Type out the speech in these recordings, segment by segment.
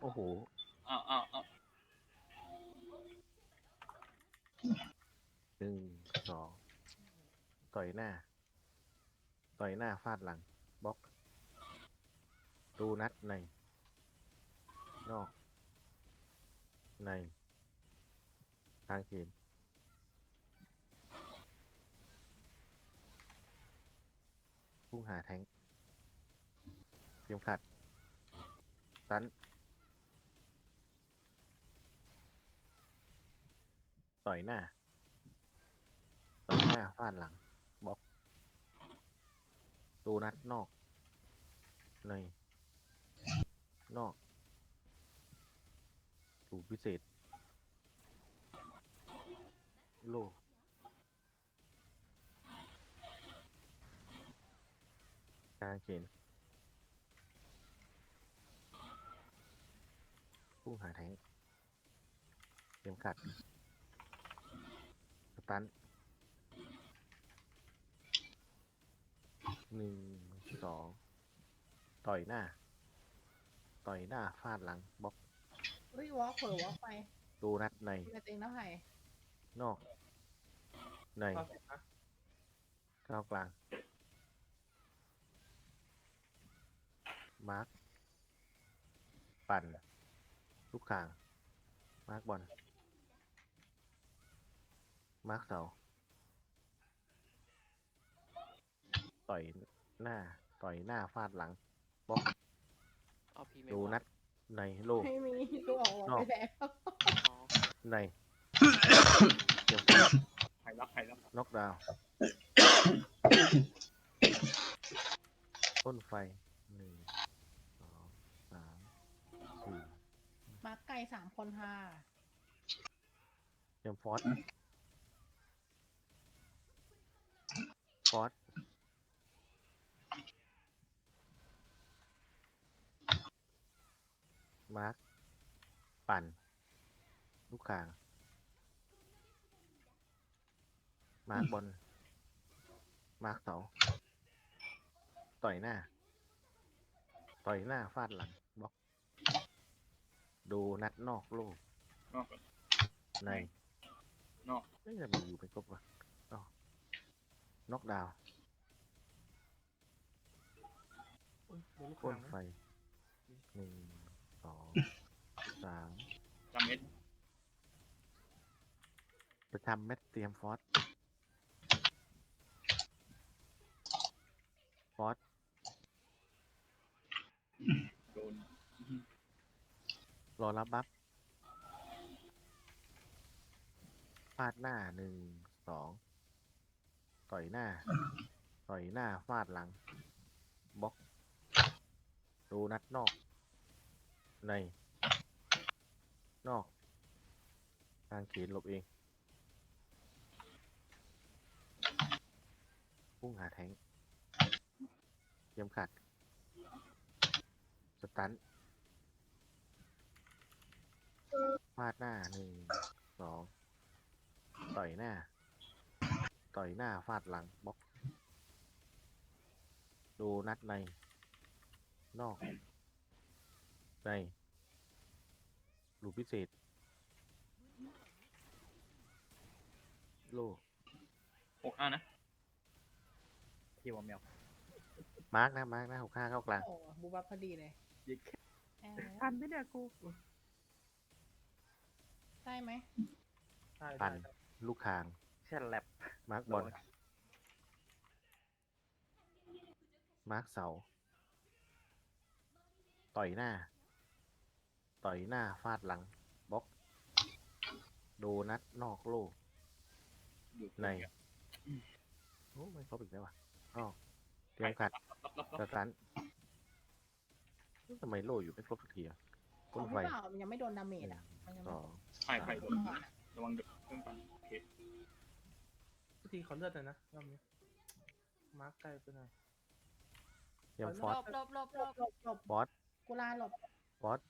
โอ้โหอ้าวอ้าวอ้าวหนึ่งสองต่อยหน้า ต่อยหน้าฟาดหลังบล็อก ดูนัดใน นอก ใน ทางเขนพุ่งหาแทงเตรียมขัดตัน ต่อยหน้า ต่อยหน้าฟาดหลังบล็อกดูนัดนอก ใน นอกดูพิเศษ โลกลางเขนพุ่งหาแทงเตรียมขัด ตันหนึ่งสองต่อยหน้า ต่อยหน้าฟาดหลังบล็อกเฮ้ยวอล์กเผลอวอล์กไปดูนัดในดูกันเองนะไผ่นอก ในเข้าเสร็จนะก้าวกลาง มาร์ค ปั่น ลูกข่าง มาร์คบอล มาร์คเสาต่อยหน้า ต่อยหน้าฟาดหลังบล็อกเอาพี่ไม่ดูว่านัดในโลก ไม่มีตัวออกวอล์กไปแล้ว อ๋อในเดี๋ยวใครรับใครรับน็อกดาวน์พ่นไฟหนึ่งสองสามสี่มาร์กไก่สามคนค่ะเตรียมฟอส ฟอสมาร์ค ปั่น ลูกข่าง มาร์คบอลมาร์คเสาต่อยหน้า ต่อยหน้าฟาดหลังบล็อก ดูนัดนอกโลกนอกก่อนในนอก เอ้ยทำไมันอยู่เป็นครบวะนอก น็อกดาวน์อุ๊ยโดนลูกพ่นหางไฟนะหนึ่งสองสามจำเม็ดประจำเม็ดเตรียมฟอสฟอสโดนรอรับบัฟฟาดหน้าหนึ่งสอง ต่อยหน้า ต่อยหน้าฟาดหลังบล็อก ดูนัดนอก ใน นอก ทางเขีนหลบเองพุ่งหาแทงเตรียมขัด สตันฟาดหน้าหนึ่งสองต่อยหน้า ต่อยหน้าฟาดหลังบล็อก ดูนัดใน นอก ในลูกพิเศษ โลหกห้านะที่วอมแมวมาร์กนะ มาร์กนะหกห้าเข้ากลาง โอ้บูบับพอดีเลยยิงแอร์ทันไหมเนี่ยกูได้ไหม ใช่ปั่นใช่ลูกคาง แช่แลบมาร์กบอลมาร์กเสา ต่อยหน้า ต่อยหน้าฟาดหลังบล็อกดูนัดนอกโลกอยู่ใน โอ้ไม่ครบอีกแล้ววะอ้าวเตรียมขัดรับรับสรับตันทำไมโลอยู่ไม่ครบสักทีอะขพ่องนไฟพี่เปล่ามันยังไม่โดนดาเมจอะมันยังสไม่องใช่ใครโดนก่อนอะระวังเดือดเครื่องปั่นโอเค พิธีเขาเลือดเลยนะรอบนี้มาร์กไกลไปหน่อยเตรียมฟหอลส บหลบหลบหลบหลบหลบบอส กุลาหลบฟอส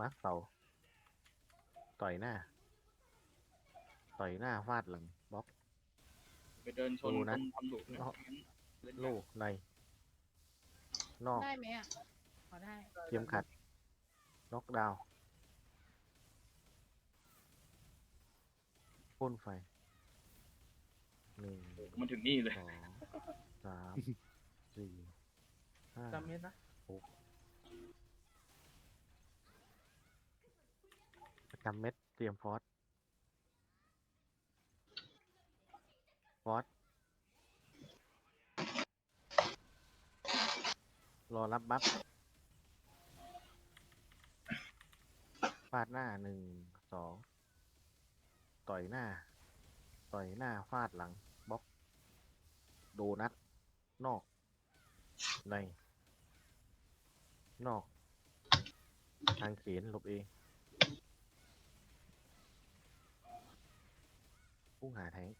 มาร์คเสาต่อยหน้า ต่อยหน้าฟาดหลังบล็อก ไปเดินชนดูตนะรงทำดุนะเนาะงั้นเล่นโลยากใน นอกได้ไหมอะ ขอได้ เทียมขัด น็อกดาวน์ พ่นไฟหนึ่งมันถึงนี่เลย สองสามสี่ห้าจำเม็ดนะประจำเม็ดเตรียมฟอสฟอสรอรับบัฟฟาดหน้าหนึ่งสอง ต่อยหน้า ต่อยหน้าฟาดหลังบล็อกโดนัทนอก ใน นอก ทางเขนหลบเองพุ่งหาแทง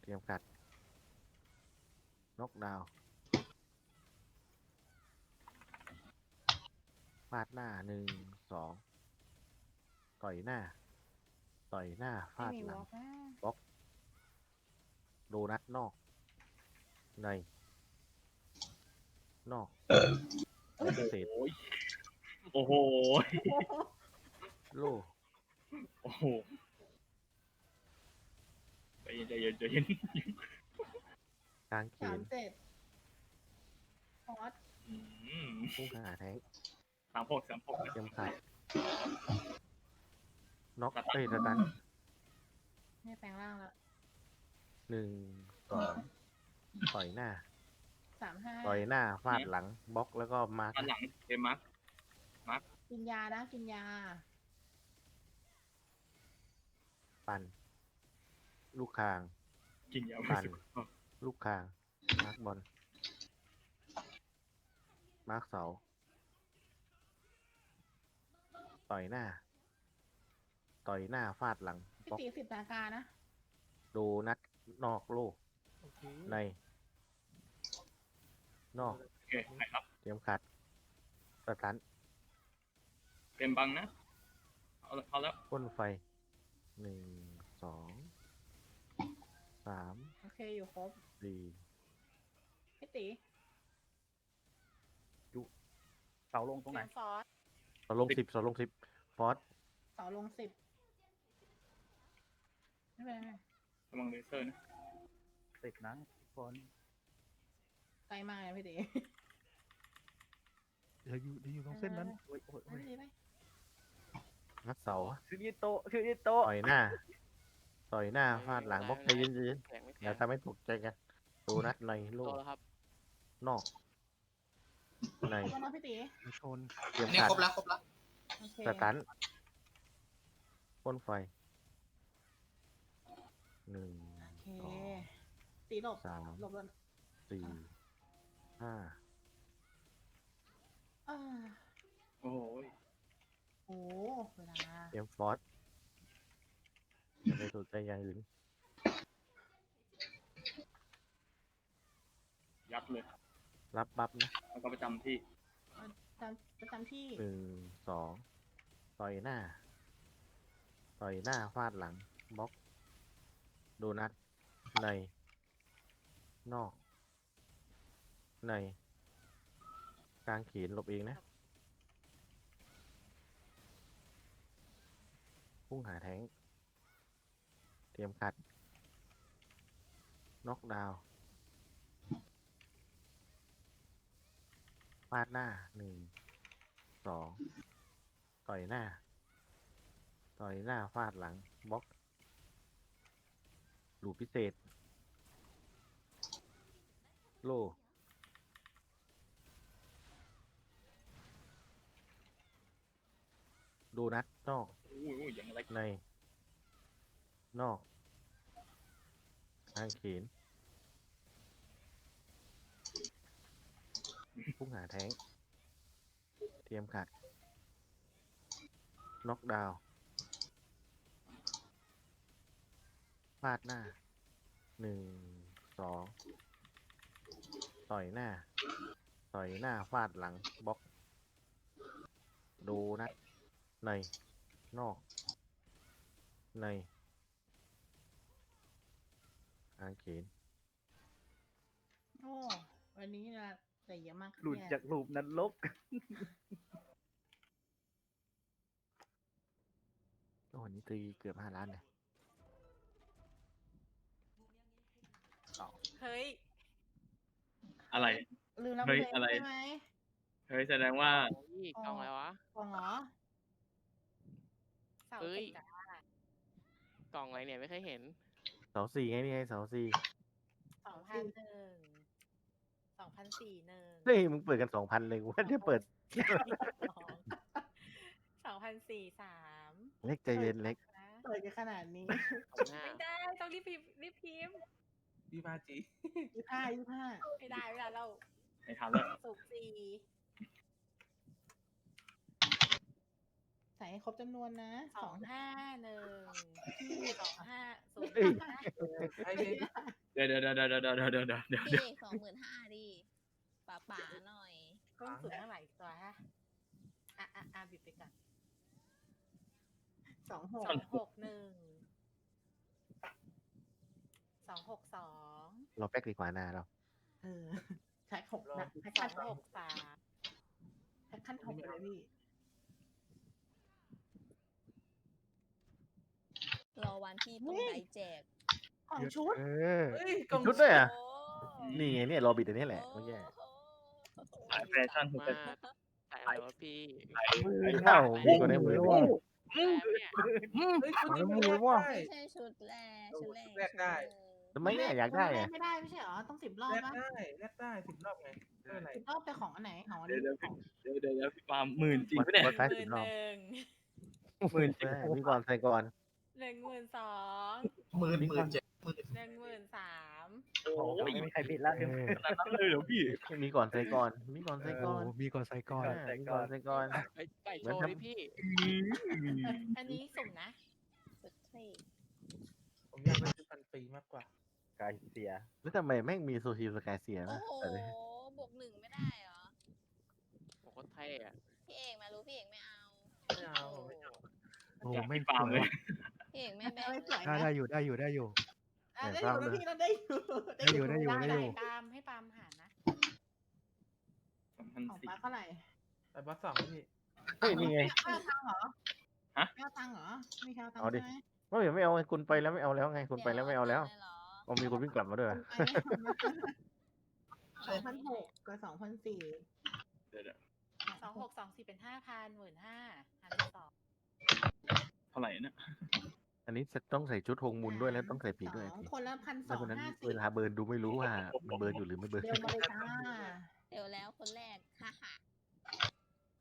เตรียมกัดน็อกดาวฟาดหน้าหนึ่งสองต่อยหน้า ต่อยหน้าไม่ฟาดมีหวลัองล์กนะโดนัทนอก ใน นอกเศษโอ้ยโอ้โห โล่โอ้โหใจเย็นใจเย็นใจเย็นกลางเขสามนเจ็ดฟอสอืมพุ่งหาแทงค์สามหกสามหกนะเตรียมขัด น็อกเอ้ยสตันไม่แปลงร่างแล้วหนึ่งสองต่อยหน้า สามห้าต่อยหน้าฟาดหลังบล็อกแล้วก็มาร์คอันหลังเอมัสกินยานะ กินยา ปั่น ลูกคาง กินยาปั่นลูกคาง มาร์คบอล มาร์คเสา ต่อยหน้า ต่อยหน้าฟาดหลังบพี่ล็อกตีสิบนาการนะโดนัดนอกโลกโอเคใน นอกโอเคไหนครับเตรียมขัดสตันเป็นบังนะเอาละเอาแล้วพ่นไฟหนึ่งสองสามโอเคอยู่ครบสี่พี่ตีเสาลงตรงไหนเตรียมฟอสสองลงสิบสองลงสิบฟอสเสาลงสิบ ไม่เป็นไรระวังเลเซอร์นะติดนะทุกคนไกลมากนะพี่ตี เดี๋ยวอยู่เดี๋ยวอยู่ตรงเส้นนั้นไปโอ้ยโอ้ยไปโอ้ยพี่ตีไปนักเสาชื่อยิโตะชื่อยิโตะต่อยหน้า ต่อยหน้าฟาดหลังบล็อกใจเย็นแข็งไม่ๆแข็เดี๋ยวงทำให้ตกใจกันดูนัดในโลโตกแล้วครับนอก ในครบแล้วนะพี่ตีมีชนเตรียมอันนี้ขัดครบแล้วครบแล้วโอเคสตันพ่นไฟ หนึ่งโอเคตีหลบสาม หลบแล้วสี่ห้าอ่าโอ้ยโอ้เวลาเตรียมฟอสอย่าไปสนใจอย่างอื่นยัดเลยรับบัฟนะแล้วก็ประจำที่จำประจำที่หนึ่งสองต่อยหน้า ต่อยหน้าฟาดหลังบล็อกโดนัทใน นอก ใน กลางเขนหลบเองนะพุ่งหาแทงเตรียมขัด น็อกดาวฟาดหน้าหนึ่งสองต่อยหน้า ต่อยหน้าฟาดหลังบล็อก หลูกพิเศษ โลดูนัดนอกโอ้ยโอ้ยอย่างไรใน นอกทางเขนพุ่งหาแทงค์เตรียมขัด น็อกดาวน์ ฟาดหน้า หนึ่ง สอง ต่อยหน้า ต่อยหน้าฟาดหลังบล็อก ดูนัดใน นอก ในทางเขนโอ้วันนี้นะแต่เยอะมากครับหลุดเนี่ยจากลูปนรกโอ้โหนี่ตีเกือบห้าล้านเลย เฮ้ยอะไร ลืมแล้วเฮ้ยเพลงอะไร ใช่ไหมเฮ้ยแสดงว่าโอ้ยกล่องอะไรวะ กล่องเหรอเสาเฮ้ยตกจ้ากล่องอะไรเนี่ยไม่เคยเห็น เสาสี่ไงนี่ไงเสาสี่สองพันหนึ่งสองพันสี่หนึ่งเฮ้ยมึงเปิดกันสองพันเลยกูว่าจะเปิดสองพันสี่สามเล็กใจเย็นเล็กนะเปิดกันขนาดนี้ ของหน้าไม่ได้ต้องรีบพิมพ์รีบพิมพ์ พี่มาจียี่ห้ายี่ห้าไม่ได้เวลาเราไม่ทำแล้วสุกสี่ใส่ให้ครบจำนวนนะสองห้าหนึ่งสองห้าศูนย์เอ้ยนะไอ้เด็กเดี๋ยวเดี๋ยวเดี๋ยวเดี๋ยวเดี๋ยวเดี๋ยวเดี๋ยวเดี๋ยวเดี๋ยวพี่เอกสองหมื่นห้าดิป่าป่าๆหน่อยต้นสุดเท่าไหร่ตัวฮะอะอะอะบิดไปก่อนสองหกสองหกหนึ่ง สองหกสองเราแป๊กดีกว่านาเราเออแพ็คหกนะแพ็คสอขั้นงหกสามแพ็คขั้นหกไปเลยพี่รอวันที่ตรงไหนแจกของชุด เออ เฮ้ยกล่องชุดด้วย อะโอ้นี่ไงเนี่ยรอบิดอันนี้แหละไม่แย่โอ้โหขายแฟชั่นมาเป็นใส่อะไรวะพี่ไม่เข้ามีคนได้มือแล้วเนี่ยเฮ้ยชุดนี้มันแลกได้ไม่ใช่ชุดแรกชุดแรกแลกได้ ทำไมเนี่ยอยากได้อะไม่ได้ไม่ใช่เหรอต้องสิบรอบแลกปะได้แลกได้สิบรอบไงไม่เป็นไรสิบรอบแต่ของอันไหนของอันเดี๋ยวนี้เดี๋ยวเดี๋ยวเดี๋ยวพี่ปาล์มหมื่นจริงปะเนี่ยวัดซ้ายหสิมื่บนรอบหนึ่งหมื่นจริงใช่มีก่อนใส่ก่อนหนึ่งหมื่นสองหมื่นหมื่นเจ็ดหนึ่งหมื่นสามโอ้โหไม่มีใครผิดแล้วเออขนาดนั้นเลยเหรอพี่ มีก่อนใส่ก่อนมีก่อนใส่ก่อนมีก่อนใส่ก่อน อ่ามีก่อนใส่ก่อนไอ้ไก่เหมืโชอนว์ทำดิพี่เอออันนี้สุ่มนะ ชุดเท่ ผมอยากได้ชุดพันปี มากกว่า กายเสีย แล้วทำไมแม่งมีโซชีสกายเสียโอ้นะโหแต่เนี่ยบวกหนึ่งไม่ได้เหรอ ผมก็เท่อะ พี่เอกมารู้พี่เอกไม่เอา ไม่เอาผมไม่เอาโอ้อยากไม่พี่ปาล์มเลย พี่เอกไม่แบ่งไม่สวย ได้นะได้อยู่ได้อยู่ได้อยู่ อะได้อยู่นะพี่นะได้อยู่ได้อยู่ได้อยู่ได้ได้อยู่ ปาล์มให้ปาล์มหารนะสองพันของสี่ป้าเท่าไหร่ไปบัสสองพี่ เฮ้ยนี่ไง ไม่เอาตังค์เหรอฮะ ไม่เอาตังค์เหรอไม่เอาตังเอาค์ดิ ใช่ไหม ไม่ไม่เอาไงคุณไปแล้วไม่เอาแล้วไงคุณไปแล้วไม่เอาแล้วดี๋ยเหรอเอามีคนวิ่งกลับมาด้วยสองพันหกกับสองพันสี่เดี๋ยวเดี๋ยวสองหกสองสี่เป็นห้าพันหมื่นห้าหารสิบสองเท่าไหร่นะอันนี้จะต้องใส่ชุดฮงมุนด้วยแล้วต้องใส่ปีกด้วยสองคนละพันสแล้วองคนนั้นห้าสิเวบลาเบิร์นดูไม่รู้ว่ามันเบิร์นอยู่หรือไม่เบิร์นเร็วมาเลยจ้าเดี๋ยวแล้วคนแรกฮ่าฮ่า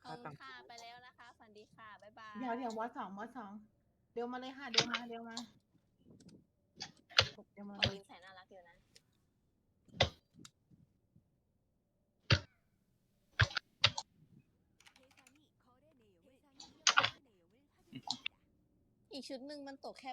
ขอบค่าตัคุงณค์ค่ะไปแล้วนะคะฝันดีค่ะบ๊ายบายเดี๋ยวเดี๋ยววอสสองวอสสอง เดี๋ยวมาเลยค่ะ เดี๋ยวมา เดี๋ยวมา เดี๋ยวมาเอาเลยวินใส่น่ารักอยู่นะ อีกชุดหนึ่งมันตกแค่